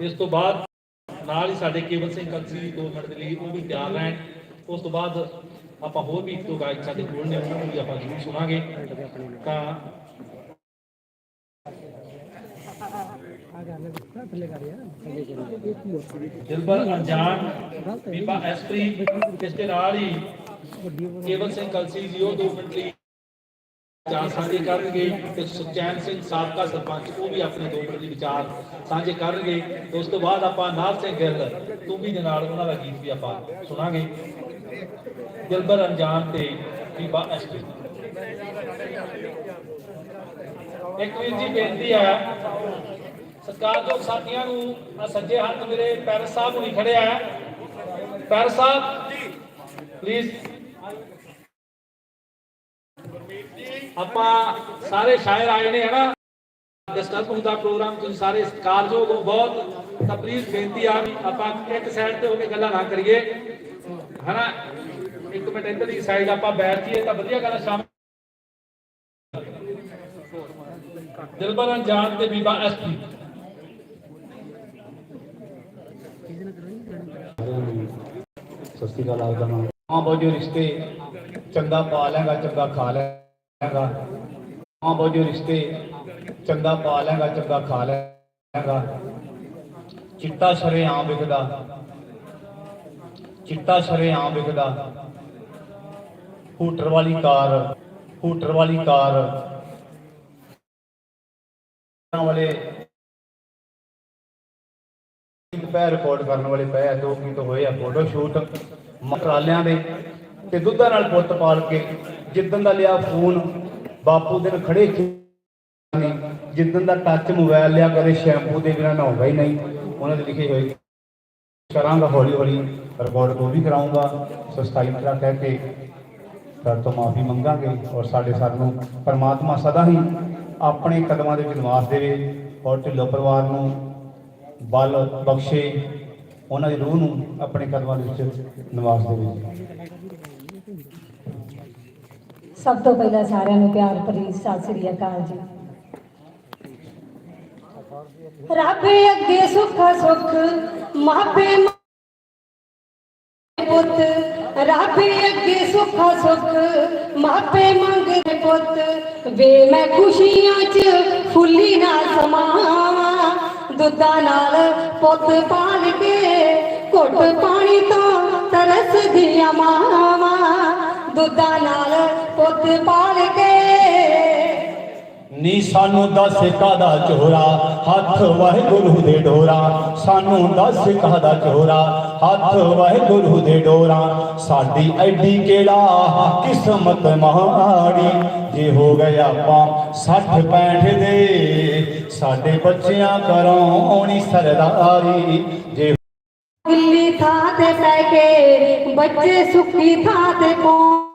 ਇਸ ਤੋਂ ਬਾਅਦ ਨਾਲ ਹੀ ਸਾਡੇ ਕੇਵਲ ਸਿੰਘ ਕਲਸੀ ਦੀ 2 ਮਿੰਟ ਦੇ ਲਈ ਉਹ ਵੀ ਤਿਆਰ ਰਹਿਣ। ਉਸ ਤੋਂ ਬਾਅਦ ਆਪਾਂ ਹੋਰ ਵੀ ਇੱਕ ਦੋ ਗਾਇਕ ਸਾਡੇ ਕੋਲ ਨੇ, ਉਹਨਾਂ ਨੂੰ ਵੀ ਆਪਾਂ ਜ਼ਰੂਰ ਸੁਣਾਂਗੇ। ਤਾਂ ਦਿਲਬਰ ਅਣਜਾਨ ਬੀਬਾ ਐਸਪ੍ਰੀ ਇਸ ਦੇ ਨਾਲ ਹੀ ਕੇਵਲ ਸਿੰਘ ਕਲਸੀ ਜੀ ਉਹ 2 ਮਿੰਟ ਲਈ ਵਿਚਾਰ ਸਾਂਝੇ ਕਰਨਗੇ, ਤੇ ਸੁਚੈਨ ਸਿੰਘ ਸਾਬਕਾ ਸਰਪੰਚ, ਉਹ ਵੀ ਆਪਣੇ ਦੋ ਮਿੰਟ ਦੇ ਵਿਚਾਰ ਸਾਂਝੇ ਕਰਨਗੇ। ਉਸ ਤੋਂ ਬਾਅਦ ਆਪਾਂ ਨਾਰ ਸਿੰਘ ਗਿੱਲ ਤੂੰਬੀ ਦੇ ਨਾਲ ਉਹਨਾਂ ਦਾ ਗੀਤ ਵੀ ਆਪਾਂ ਸੁਣਾਂਗੇ। ਦਿਲਬਰ ਅਣਜਾਨ ਤੇ ਬੀਬਾ ਐਸਪੀ ਇੱਕ ਵੀਰ ਜੀ, ਬੇਨਤੀ ਹੈ ਸਤਿਕਾਰਯੋਗ ਸਾਥੀਆਂ ਨੂੰ ਆ ਸੱਜੇ ਹੱਥ ਮੇਰੇ ਪੈਰ ਸਾਹਿਬ ਨੂੰ ਖੜਿਆ ਹੈ। ਪੈਰ ਸਾਹਿਬ ਪਲੀਜ਼ ਆਪਾਂ ਸਾਰੇ ਸ਼ਾਇਰ ਆਏ ਨੇ, ਹਨਾ? ਡਿਸਟਰਬ ਹੁੰਦਾ ਪ੍ਰੋਗਰਾਮ ਤੁਸੀਂ ਸਾਰੇ ਸਤਿਕਾਰਯੋਗ ਹੋ ਬਹੁਤ ਤਾਂ ਬੇਨਤੀ ਆ ਵੀ ਆਪਾਂ ਇੱਕ ਸਾਈਡ ਤੇ ਹੋ ਕੇ ਗੱਲਾਂ ਨਾ ਕਰੀਏ। ਹਨਾ? ਇੱਕ ਮਿੰਟ ਇੱਧਰ ਦੀ ਸਾਈਡ ਆਪਾਂ ਬੈਠ ਜੀਏ ਤਾਂ ਵਧੀਆ ਗੱਲ ਸ਼ਾਮ ਦਿਲਬਰ ਅਣਜਾਨ ਤੇ ਬੀਬਾ ਐਸਪੀ ਸਤਿ ਸ਼੍ਰੀ ਆਪਦਾ ਨਾਮ ਮਾਂ ਬੋਝੋ ਰਿਸ਼ਤੇ ਚੰਗਾ ਪਾ ਲੈਗਾ ਚੰਗਾ ਖਾ ਲੈਗਾ ਮਾਂ ਬੋਝੋ ਰਿਸ਼ਤੇ ਚੰਗਾ ਪਾ ਲੈਗਾ ਚੰਗਾ ਖਾ ਲੈਗਾ ਚਿੱਟਾ ਸ਼ਰੇ ਆਮ ਵਿਕਦਾ। ਚਿੱਟਾ ਸ਼ਰੇ ਆਮ ਵਿਕਦਾ। ਹੂਟਰ ਵਾਲੀ ਕਾਰ, ਹੂਟਰ ਵਾਲੀ ਕਾਰ। ਵਾਲੇ ਪੈ ਰਿਕਾਰਡ ਕਰਨ ਵਾਲੇ ਪਏ ਆ ਦੋ ਗੀਤ ਹੋਏ ਆ ਫੋਟੋ ਸ਼ੂਟ ਮਕਰਾਲਿਆਂ ਦੇ ਤੇ ਦੁੱਧਾਂ ਨਾਲ ਪੁੱਤ ਪਾਲ ਕੇ ਜਿੱਦਣ ਦਾ ਲਿਆ ਫੋਨ, ਬਾਪੂ ਦਿਨ ਖੜੇ ਨਹੀਂ ਜਿੱਦਣ ਦਾ ਟੱਚ ਮੋਬਾਈਲ ਲਿਆ, ਕਦੇ ਸ਼ੈਂਪੂ ਦੇ ਬਿਨਾਂ ਨਹਾਉਂਦਾ ਹੀ ਨਹੀਂ। ਉਹਨਾਂ ਦੇ ਲਿਖੇ ਹੋਏ ਕਰਾਂਗਾ ਹੌਲੀ ਹੌਲੀ ਰਿਕਾਰਡ ਉਹ ਵੀ ਕਰਾਉਂਗਾ। ਸੋ ਸਥਾਈ ਤਰ੍ਹਾਂ ਕਹਿ ਕੇ ਸਰ ਤੋਂ ਮਾਫੀ ਮੰਗਾਂਗੇ ਔਰ ਸਾਡੇ ਸਰ ਨੂੰ ਪਰਮਾਤਮਾ ਸਦਾ ਹੀ ਆਪਣੇ ਕਦਮਾਂ ਦੇ ਵਿੱਚ ਨਿਵਾਸ ਦੇਵੇ ਔਰ ਢਿੱਲੋਂ ਪਰਿਵਾਰ ਨੂੰ ਬਲ ਬਖਸ਼ੇ, ਉਹਨਾਂ ਦੀ ਰੂਹ ਨੂੰ ਆਪਣੇ ਕਦਮਾਂ ਦੇ ਵਿੱਚ ਨਿਵਾਸ ਦੇਵੇ। ਸਭ ਤੋਂ ਪਹਿਲਾਂ ਸਾਰਿਆਂ ਨੂੰ ਪਿਆਰ ਭਰੀ ਸਤਿ ਸ੍ਰੀ ਅਕਾਲ ਜੀ। ਰੱਬ ਅੱਗੇ ਸੁੱਖ ਸੁੱਖ, ਮਾਪੇ ਪੁੱਤ। ਰੱਬ ਅੱਗੇ ਸੁੱਖ ਸੁੱਖ, ਮਾਪੇ ਮੰਗਦੇ ਪੁੱਤ। ਵੇ ਮੈਂ ਖੁਸ਼ੀਆਂ 'ਚ ਫੁੱਲੀ ਨਾਲ ਸਮਾਵਾਂ। ਦੁੱਧਾਂ ਨਾਲ ਪੁੱਤ ਪਾਲ ਕੇ ਘੁੱਟ ਪਾਣੀ ਤੋਂ ਤਰਸਦੀਆਂ ਮਾਵਾਂ। ਦੁੱਧਾਂ ਨਾਲ ਪੁੱਤ ਪਾਲ ਕੇ। ਨੀ ਸਾਨੂੰ ਦੱਸ ਕਾਦਾ ਚੋਰਾ ਹੱਥ ਵਾਹਿਗੁਰੂ ਦੇ ਡੋਰਾ। ਸਾਨੂੰ ਦੱਸ ਕਾਦਾ ਚੋਰਾ ਹੱਥ ਵਾਹਿਗੁਰੂ ਦੇ ਡੋਰਾ। ਸਾਡੀ ਐਡੀ ਕਿਹੜਾ ਕਿਸਮਤ ਮਹਾੜੀ ਜੇ ਹੋ ਗਿਆ ਆਪਾਂ 60 65 ਦੇ ਸਾਡੇ ਬੱਚਿਆਂ ਕਰਾਉਣੀ ਸਰਦਾਰੀ। ਜੇ ਗਿੱਲੀ ਥਾਂ ਤੇ ਪੈ ਕੇ ਬੱਚੇ ਸੁੱਕੀ ਥਾਂ ਤੇ ਪਹੁੰਚ